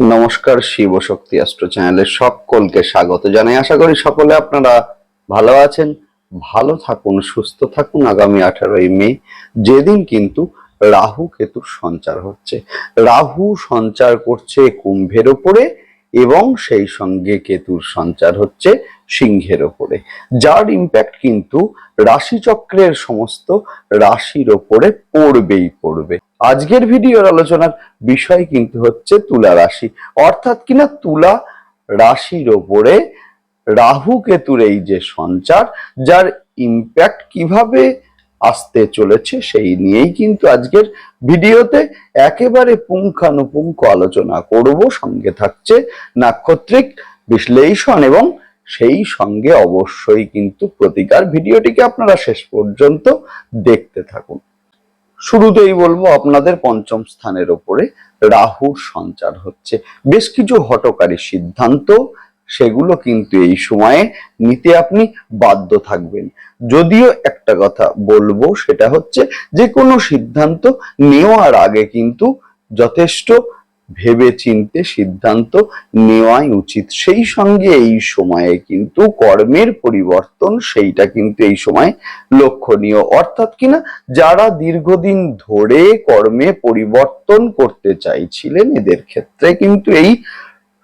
নমস্কার, শিব শক্তি অস্ত্র চ্যানেলে সকলকে স্বাগত জানাই। আশা করি সকলে আপনারা ভালো আছেন, ভালো থাকুন, সুস্থ থাকুন আগামী আঠারোই মে। যেদিন কিন্তু রাহু কেতুর সঞ্চার হচ্ছে। রাহু সঞ্চার করছে কুম্ভের ওপরে এবং সেই সঙ্গে কেতুর সঞ্চার হচ্ছে সিংহের ওপরে। যার ইম্প্যাক্ট কিন্তু রাশিচক্রের সমস্ত রাশির ওপরে পড়বেই পড়বে। আজকের ভিডিওর আলোচনার বিষয় কিন্তু হচ্ছে তুলা রাশি। অর্থাৎ কিনা তুলা রাশির ওপরে রাহু কেতুর এই যে সঞ্চার, যার ইম্প্যাক্ট কীভাবে আসতে চলেছে সেই নিয়েই কিন্তু আজকের ভিডিওতে একেবারে পুঙ্খানুপুঙ্খ আলোচনা করব। সঙ্গে থাকছে নাক্ষত্রিক বিশ্লেষণ এবং সেই সঙ্গে অবশ্যই কিন্তু প্রতিকার। ভিডিওটিকে আপনারা শেষ পর্যন্ত দেখতে থাকুন। শুরুতেই বলব আপনাদের পঞ্চম স্থানের ওপরে রাহুর সঞ্চার হচ্ছে। বেশ কিছু হটকারী সিদ্ধান্ত, সেগুলো কিন্তু এই সময়ে নিতে আপনি বাধ্য থাকবেন। যদিও একটা কথা বলব, সেটা হচ্ছে যে কোনো সিদ্ধান্ত নেওয়ার আগে কিন্তু যথেষ্ট ভেবে চিনতে সিদ্ধান্ত নেওয়াই উচিত। সেই সঙ্গে এই সময়ে কিন্তু কর্মের পরিবর্তন, সেইটা কিন্তু এই সময় লক্ষণীয়। অর্থাৎ কিনা যারা দীর্ঘদিন ধরে কর্মে পরিবর্তন করতে চাইছিলেন, এদের ক্ষেত্রে কিন্তু এই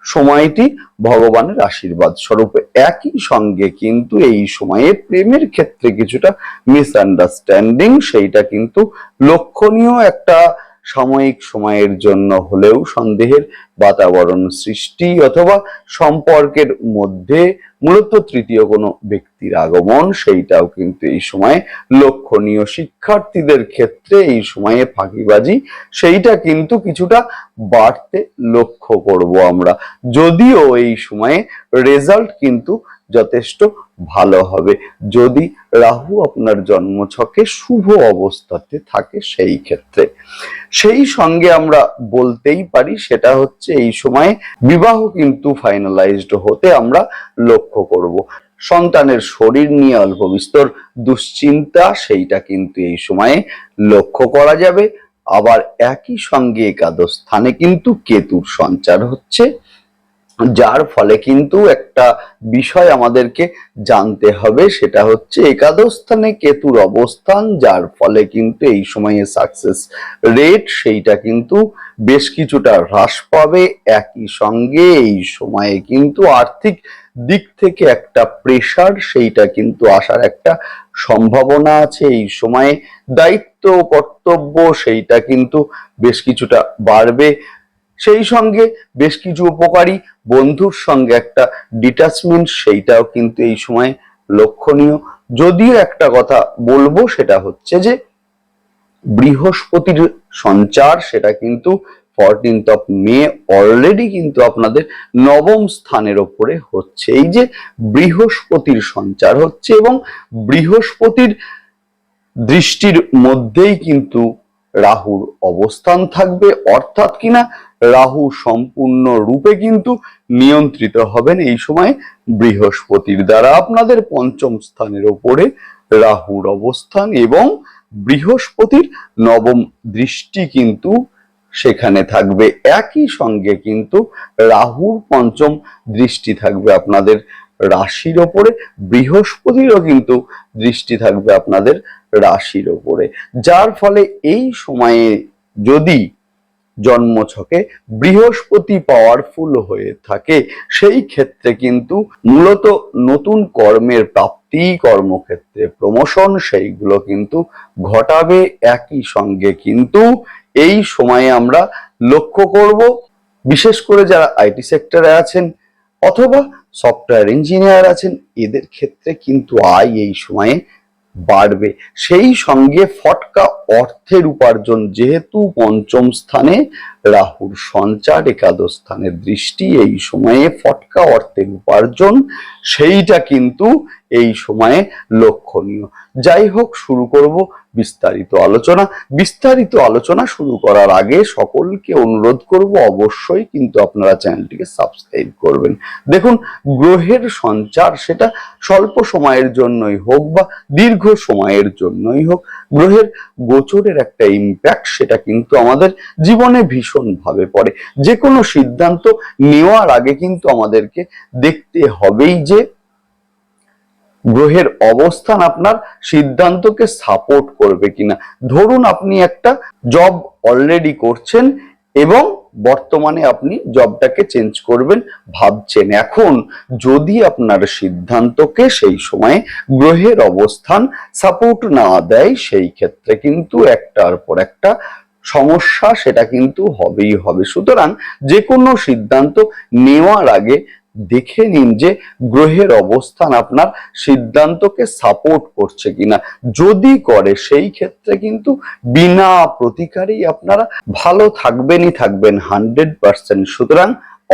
সময়টি ভগবানের আশীর্বাদ স্বরূপ। একই সঙ্গে কিন্তু এই সময়ে প্রেমের ক্ষেত্রে কিছুটা মিসআন্ডারস্ট্যান্ডিং সেইটা কিন্তু লক্ষণীয় একটা সাময়িক সময়ের জন্য হলেও সন্দেহের বাতাবরণ সৃষ্টি অথবা সম্পর্কের মধ্যে মূলত তৃতীয় কোনো ব্যক্তির আগমন, সেইটাও কিন্তু এই সময়ে লক্ষণীয়। শিক্ষার্থীদের ক্ষেত্রে এই সময়ে ফাঁকিবাজি, সেইটা কিন্তু কিছুটা বাড়তে লক্ষ্য করব আমরা। যদিও এই সময়ে রেজাল্ট কিন্তু যথেষ্ট ভালো হবে। যদি রাহু আপনার জন্মছকে শুভ অবস্থাতে থাকে সেই ক্ষেত্রে। সেই সঙ্গে আমরা বলতেই পারি, সেটা হচ্ছে এই সময়ে বিবাহ কিন্তু ফাইনালাইজড হতে আমরা লক্ষ্য করব। সন্তানের শরীর নিয়ে অল্প বিস্তর দুশ্চিন্তা, সেইটা কিন্তু এই সময়ে লক্ষ্য করা যাবে। আবার একই সঙ্গে একাদশ স্থানে কিন্তু কেতুর সঞ্চার হচ্ছে। যার ফলে কিন্তু একটা বিষয় আমাদেরকে জানতে হবে, সেটা হচ্ছে একাদশ স্থানে কেতুর অবস্থান, যার ফলে কিন্তু এই সময়ে সাকসেস রেট সেইটা কিন্তু বেশ কিছুটা হ্রাস পাবে। একই সঙ্গে এই সময়ে কিন্তু আর্থিক দিক থেকে একটা প্রেশার সেইটা কিন্তু আসার একটা সম্ভাবনা আছে। এই সময়ে দায়িত্ব, কর্তব্য, সেইটা কিন্তু বেশ কিছুটা বাড়বে। সেই সঙ্গে বেশ কিছু উপকারী বন্ধুর সঙ্গে একটা ডিটাচমেন্ট সেইটাও কিন্তু এই সময় লক্ষণীয়। যদিও একটা কথা বলব, সেটা হচ্ছে যে বৃহস্পতির সঞ্চার, সেটা কিন্তু ফরটিন্থ অফ মে অলরেডি কিন্তু আপনাদের নবম স্থানের ওপরে হচ্ছে। এই যে বৃহস্পতির সঞ্চার হচ্ছে এবং বৃহস্পতির দৃষ্টির মধ্যেই কিন্তু রাহুর অবস্থান থাকবে। অর্থাৎ কিনা রাহু সম্পূর্ণ রূপে কিন্তু নিয়ন্ত্রিত হবেন এই সময় বৃহস্পতির দ্বারা। আপনাদের পঞ্চম স্থানের ওপরে রাহুর অবস্থান এবং বৃহস্পতির নবম দৃষ্টি কিন্তু সেখানে থাকবে। একই সঙ্গে কিন্তু রাহুর পঞ্চম দৃষ্টি থাকবে আপনাদের রাশির ওপরে, বৃহস্পতিরও কিন্তু দৃষ্টি থাকবে আপনাদের রাশির ওপরে। যার ফলে এই সময়ে যদি জন্মছকে বৃহস্পতি পাওয়ারফুল হয়ে থাকে। সেই ক্ষেত্রে কিন্তু মূলত নতুন কর্মের প্রাপ্তি, কর্মক্ষেত্রে প্রমোশন সেইগুলো কিন্তু ঘটাবে একই সঙ্গে। কিন্তু এই সময়ে আমরা লক্ষ্য করব, বিশেষ করে যারা আইটি সেক্টরে আছেন অথবা সফটওয়্যার ইঞ্জিনিয়ার আছেন, এদের ক্ষেত্রে কিন্তু আয় এই সময়ে বাড়বে। সেই সঙ্গে ফটকা অর্থের উপার্জন যেহেতু পঞ্চম স্থানে, রাহুর সঞ্চার একাদশ স্থানের দৃষ্টি এই সময়ে ফটকা অর্থের উপার্জন, সেইটা কিন্তু এই সময়ে লক্ষণীয়। যাই হোক, শুরু করব বিস্তারিত আলোচনা বিস্তারিত আলোচনা শুরু করার আগে সকলকে অনুরোধ করব অবশ্যই কিন্তু আপনারা চ্যানেলটিকে সাবস্ক্রাইব করবেন। দেখুন, গ্রহের সঞ্চার সেটা স্বল্প সময়ের জন্যই হোক বা দীর্ঘ সময়ের জন্যই হোক, গ্রহের গোচরের একটা ইম্প্যাক্ট সেটা কিন্তু আমাদের জীবনে ভীষণভাবে পড়ে। যে কোনো সিদ্ধান্ত নেওয়ার আগে কিন্তু আমাদেরকে দেখতে হবেই যে গ্রহের অবস্থান আপনার সিদ্ধান্তকে সাপোর্ট করবে কিনা। ধরুন আপনি একটা জব অলরেডি করছেন এবং বর্তমানে আপনি জবটাকে চেঞ্জ করবেন ভাবছেন। এখন যদি আপনার সিদ্ধান্তকে সেই সময়ে গ্রহের অবস্থান সাপোর্ট না দেয়, সেই ক্ষেত্রে কিন্তু একটার পর একটা সমস্যা সেটা কিন্তু হবেই হবে। সুতরাং যে কোনো সিদ্ধান্ত নেওয়ার আগে দেখে নিন যে গ্রহের অবস্থান আপনার সিদ্ধান্তকে সাপোর্ট করছে কিনা। যদি করে, সেই ক্ষেত্রে কিন্তু বিনা প্রতিকারেই আপনারা ভালো থাকবেনই থাকবেন হান্ড্রেড পার্সেন্ট। সুতরাং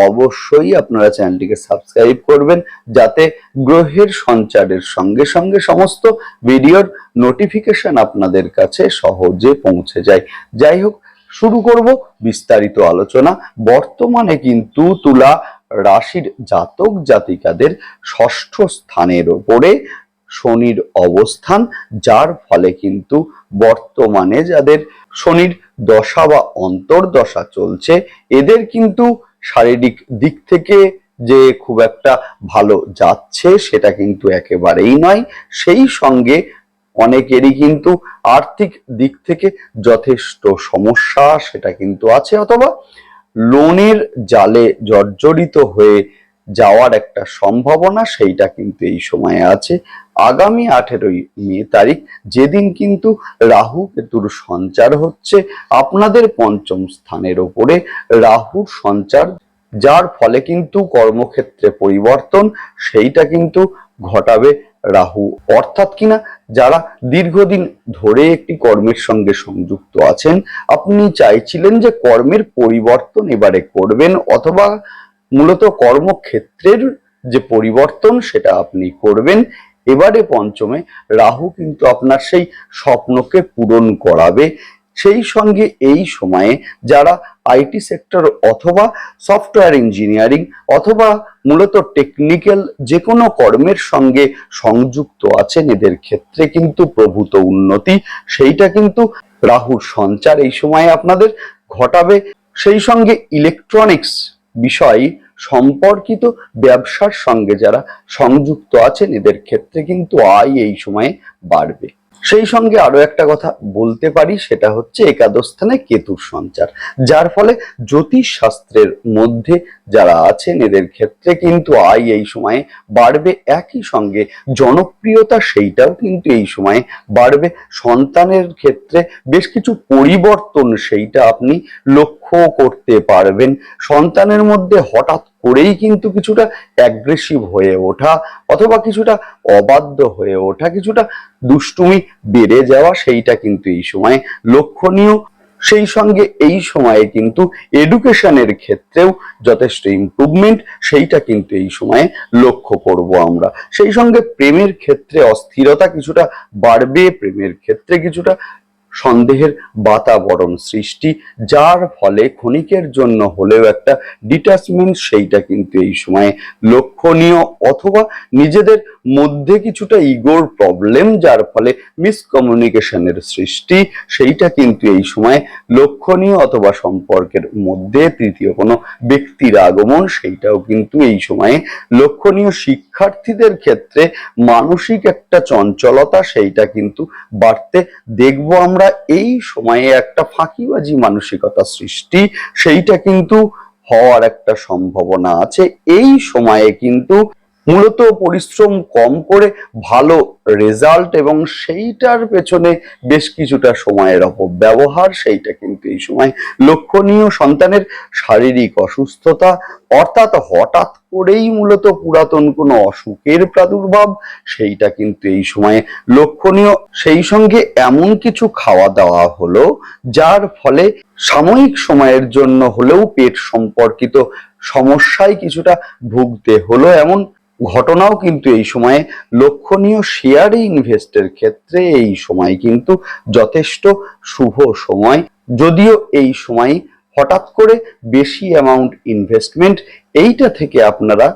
অবশ্যই আপনারা চ্যানেলটিকে সাবস্ক্রাইব করবেন যাতে গ্রহের সঞ্চারের সঙ্গে সঙ্গে সমস্ত ভিডিওর নোটিফিকেশন আপনাদের কাছে সহজে পৌঁছে যায়। যাই হোক, শুরু করব বিস্তারিত আলোচনা। বর্তমানে কিন্তু তুলা রাশির জাতক জাতিকাদের ষষ্ঠ স্থানের ওপরে শনির অবস্থান, যার ফলে কিন্তু বর্তমানে যাদের শনির দশা বা অন্তর্দশা চলছে, এদের কিন্তু শারীরিক দিক থেকে যে খুব একটা ভালো যাচ্ছে সেটা কিন্তু একেবারেই নয়। সেই সঙ্গে অনেকেরই কিন্তু আর্থিক দিক থেকে যথেষ্ট সমস্যা সেটা কিন্তু আছে, অথবা লোনের জালে জর্জরিত হয়ে যাওয়ার একটা সম্ভাবনা সেইটা কিন্তু এই সময়ে আছে। আগামী আঠেরোই মে তারিখ যেদিন কিন্তু রাহু কেতুর সঞ্চার হচ্ছে, আপনাদের পঞ্চম স্থানের ওপরে রাহুর সঞ্চার, যার ফলে কিন্তু কর্মক্ষেত্রে পরিবর্তন, সেইটা কিন্তু ঘটাবে। রাহু অর্থাৎ কিনা যারা দীর্ঘদিন ধরে একটি কর্মের সঙ্গে সংযুক্ত আছেন, আপনি চাইছিলেন যে কর্মের পরিবর্তন এবারে করবেন অথবা মূলত কর্মক্ষেত্রের যে পরিবর্তন সেটা আপনি করবেন। এবারে পঞ্চমে রাহু কিন্তু আপনার সেই স্বপ্নকে পূরণ করাবে। সেই সঙ্গে এই সময়ে যারা আইটি সেক্টর অথবা সফটওয়্যার ইঞ্জিনিয়ারিং অথবা মূলত টেকনিক্যাল যে কোনো কর্মের সঙ্গে সংযুক্ত আছেন, এদের ক্ষেত্রে কিন্তু প্রভূত উন্নতি, সেইটা কিন্তু রাহুর সঞ্চার এই সময়ে আপনাদের ঘটাবে। সেই সঙ্গে ইলেকট্রনিক্স বিষয় সম্পর্কিত ব্যবসার সঙ্গে যারা সংযুক্ত আছেন, এদের ক্ষেত্রে কিন্তু আয় এই সময়ে বাড়বে। সেই সঙ্গে আরও একটা কথা বলতে পারি, সেটা হচ্ছে একাদশ স্থানে কেতুর সঞ্চার। যার ফলে জ্যোতিষ শাস্ত্রের মধ্যে যারা আছেন, এদের ক্ষেত্রে কিন্তু আয় এই সময়ে বাড়বে। একই সঙ্গে জনপ্রিয়তা সেইটাও কিন্তু এই সময়ে বাড়বে। সন্তানের ক্ষেত্রে বেশ কিছু পরিবর্তন সেইটা আপনি লক্ষ্য করতে পারবেন। সন্তানের মধ্যে হঠাৎ করেই কিন্তু কিছুটা অ্যাগ্রেসিভ হয়ে ওঠা অথবা কিছুটা অবাধ্য হয়ে ওঠা, কিছুটা দুষ্টুমি বেড়ে যাওয়া সেইটা কিন্তু এই সময় লক্ষণীয়। সেই সঙ্গে এই সময়ে কিন্তু এডুকেশনের ক্ষেত্রেও যথেষ্ট ইম্প্রুভমেন্ট সেইটা কিন্তু এই সময়ে লক্ষ্য করব আমরা। সেই সঙ্গে প্রেমের ক্ষেত্রে অস্থিরতা কিছুটা বাড়বে, প্রেমের ক্ষেত্রে কিছুটা সন্দেহের বাতাবরণ সৃষ্টি, যার ফলে ক্ষণিকের জন্য হলেও একটা ডিটাচমেন্ট সেইটা কিন্তু এই সময়ে লক্ষণীয় অথবা নিজেদের মধ্যে কিছুটা ইগোর প্রবলেম যার ফলে মিসকমিউনিকেশনের সৃষ্টি, সেইটা কিন্তু এই সময়ে লক্ষণীয় অথবা সম্পর্কের মধ্যে তৃতীয় কোনো ব্যক্তির আগমন, সেইটাও কিন্তু এই সময়ে লক্ষণীয় শিক্ষার্থীদের ক্ষেত্রে মানসিক একটা চঞ্চলতা, সেইটা কিন্তু বাড়তে দেখব আমরা এই সময়ে একটা ফাঁকিবাজি মানসিকতা সৃষ্টি, সেইটা কিন্তু হওয়ার একটা সম্ভাবনা আছে। এই সময়ে কিন্তু মূলত পরিশ্রম কম করে ভালো রেজাল্ট এবং সেইটার পেছনে বেশ কিছুটা সময়ের অপব্যবহার, সেইটা কিন্তু এই সময় লক্ষণীয়। সন্তানের শারীরিক অসুস্থতা, অর্থাৎ হঠাৎ করেই মূলত পুরাতন কোনো অসুখের প্রাদুর্ভাব, সেইটা কিন্তু এই সময়ে লক্ষণীয়। সেই সঙ্গে এমন কিছু খাওয়া দাওয়া হলো, যার ফলে সাময়িক সময়ের জন্য হলেও পেট সম্পর্কিত সমস্যায় কিছুটা ভুগতে হলো। এমন ঘটনাও কিন্তু এই সময়ে লক্ষণীয় শেয়ারে ইনভেস্টের ক্ষেত্রে এই সময় কিন্তু যথেষ্ট শুভ সময়। যদিও এই সময় হঠাৎ করে বেশি অ্যামাউন্ট ইনভেস্টমেন্ট এইটা থেকে আপনারা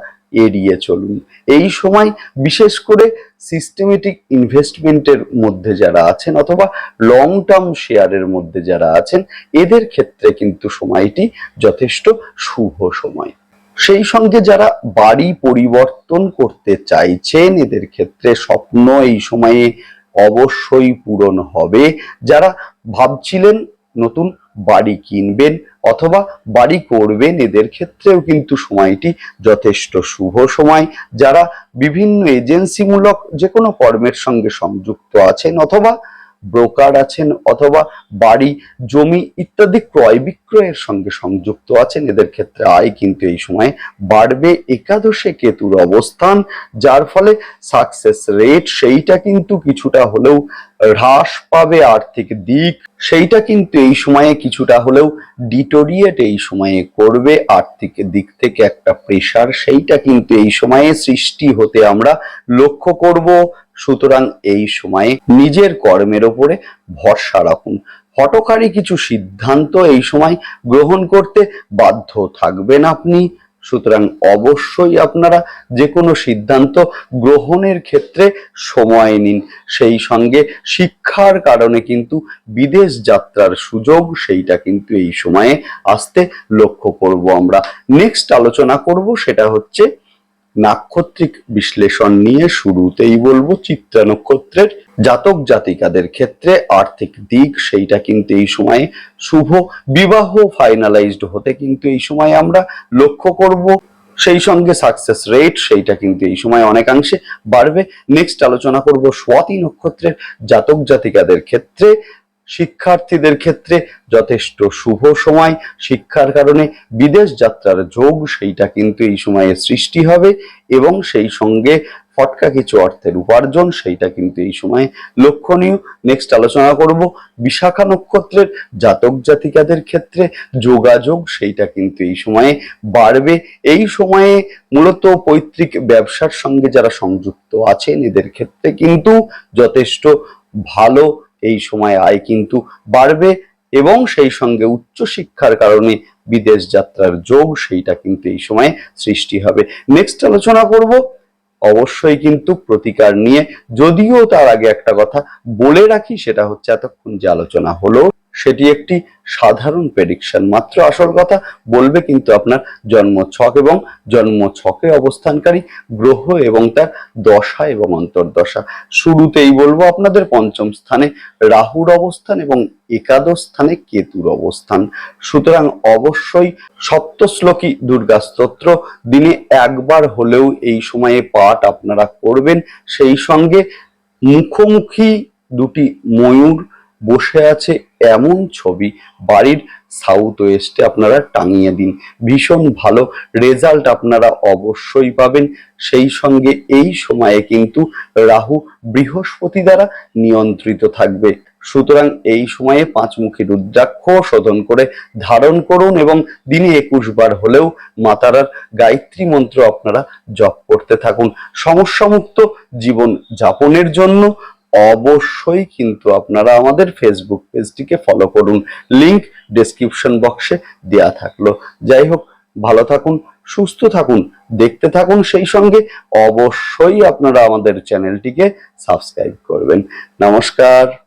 এড়িয়ে চলুন। এই সময় বিশেষ করে সিস্টেমেটিক ইনভেস্টমেন্টের মধ্যে যারা আছেন অথবা লং টার্ম শেয়ারের মধ্যে যারা আছেন, এদের ক্ষেত্রে কিন্তু সময়টি যথেষ্ট শুভ সময়। সেই সঙ্গে যারা বাড়ি পরিবর্তন করতে চাইছেন, এদের ক্ষেত্রে স্বপ্ন এই সময়ে অবশ্যই পূরণ হবে। যারা ভাবছিলেন নতুন বাড়ি কিনবেন অথবা বাড়ি করবেন, এদের ক্ষেত্রেও কিন্তু সময়টি যথেষ্ট শুভ সময়। যারা বিভিন্ন এজেন্সিমূলক যে কোনো কর্মের সঙ্গে সংযুক্ত আছেন অথবা ব্রোকার আছেন অথবা বাড়ি, জমি ইত্যাদি ক্রয় বিক্রয়ের সঙ্গে সংযুক্ত আছেন। এদের ক্ষেত্রে আয় কিন্তু এই সময় বাড়বে একাদশে কেতুর অবস্থান, যার ফলে সাকসেস রেট সেইটা কিন্তু কিছুটা হলেও হ্রাস পাবে আর্থিক দিক। সেইটা কিন্তু এই সময়ে কিছুটা হলেও ডিটোরিয়েট এই সময়ে করবে আর্থিক দিক থেকে একটা প্রেশার সেইটা কিন্তু এই সময়ে সৃষ্টি হতে আমরা লক্ষ্য করব। সুতরাং এই সময়ে নিজের কর্মের ওপরে ভরসা রাখুন। হটকারী কিছু সিদ্ধান্ত এই সময় গ্রহণ করতে বাধ্য থাকবেন আপনি। সুতরাং অবশ্যই আপনারা যে কোনো সিদ্ধান্ত গ্রহণের ক্ষেত্রে সময় নিন। সেই সঙ্গে শিক্ষার কারণে কিন্তু বিদেশ যাত্রার সুযোগ সেইটা কিন্তু এই সময়ে আসতে লক্ষ্য করব আমরা। নেক্সট আলোচনা করব সেটা হচ্ছে নাক্ষত্রিক বিশ্লেষণ নিয়ে শুরুতেই বলব চিত্রা নক্ষত্রের জাতক জাতিকাদের ক্ষেত্রে আর্থিক দিক সেইটা কিন্তু এই সময়ে শুভ। বিবাহ ফাইনালাইজড হতে কিন্তু এই সময়ে আমরা লক্ষ্য করব। সেই সঙ্গে সাকসেস রেট সেইটা কিন্তু এই সময় অনেকাংশে বাড়বে। নেক্সট আলোচনা করব স্বাতি নক্ষত্রের জাতক জাতিকাদের ক্ষেত্রে শিক্ষার্থীদের ক্ষেত্রে যথেষ্ট শুভ সময়। শিক্ষার কারণে বিদেশ যাত্রার যোগ সেইটা কিন্তু এই সময়ে সৃষ্টি হবে এবং সেই সঙ্গে ফটকা কিছু অর্থের উপার্জন সেইটা কিন্তু এই সময়ে লক্ষণীয়। নেক্সট আলোচনা করব বিশাখা নক্ষত্রের জাতক জাতিকাদের ক্ষেত্রে যোগাযোগ সেইটা কিন্তু এই সময়ে বাড়বে। এই সময়ে মূলত পৈতৃক ব্যবসার সঙ্গে যারা সংযুক্ত আছেন এদের ক্ষেত্রে কিন্তু যথেষ্ট ভালো এই সময় আয় কিন্তু বাড়বে এবং সেই সঙ্গে উচ্চশিক্ষার কারণে বিদেশ যাত্রার যোগ সেইটা কিন্তু এই সময়ে সৃষ্টি হবে। নেক্সট আলোচনা করব। অবশ্যই কিন্তু প্রতিকার নিয়ে, যদিও তার আগে একটা কথা বলে রাখি, সেটা হচ্ছে এতক্ষণ যে আলোচনা হলো। সেটি একটি সাধারণ প্রেডিকশন মাত্র আসল কথা বলবে কিন্তু আপনার জন্ম ছক এবং জন্ম ছকে অবস্থানকারী গ্রহ এবং তার দশা এবং অন্তর্দশা। শুরুতেই বলব আপনাদের পঞ্চম স্থানে রাহুর অবস্থান এবং একাদশ স্থানে কেতুর অবস্থান। সুতরাং অবশ্যই সপ্তশ্লোকী দুর্গা স্তোত্র দিনে একবার হলেও এই সময়ে পাঠ আপনারা করবেন। সেই সঙ্গে মুখোমুখি দুটি ময়ূর বসে আছে এমন ছবি, বাড়ির সাউথ ওয়েস্টে আপনারা টাঙিয়ে দিন। ভীষণ ভালো রেজাল্ট আপনারা অবশ্যই পাবেন। সেই সঙ্গে এই সময়ে কিন্তু রাহু বৃহস্পতি দ্বারা নিয়ন্ত্রিত থাকবে। সুতরাং এই সময়ে পাঁচমুখী রুদ্রাক্ষ শোধন করে ধারণ করুন এবং দিনে একুশ বার হলেও মাতারার গায়ত্রী মন্ত্র আপনারা জপ করতে থাকুন। সমস্যামুক্ত জীবন যাপনের জন্য অবশ্যই কিন্তু আপনারা আমাদের ফেসবুক পেজটিকে ফলো করুন। লিংক ডেসক্রিপশন বক্সে দেয়া থাকল। যাই হোক, ভালো থাকুন, সুস্থ থাকুন, দেখতে থাকুন সেই সঙ্গে। অবশ্যই আপনারা আমাদের চ্যানেলটিকে সাবস্ক্রাইব করবেন। নমস্কার।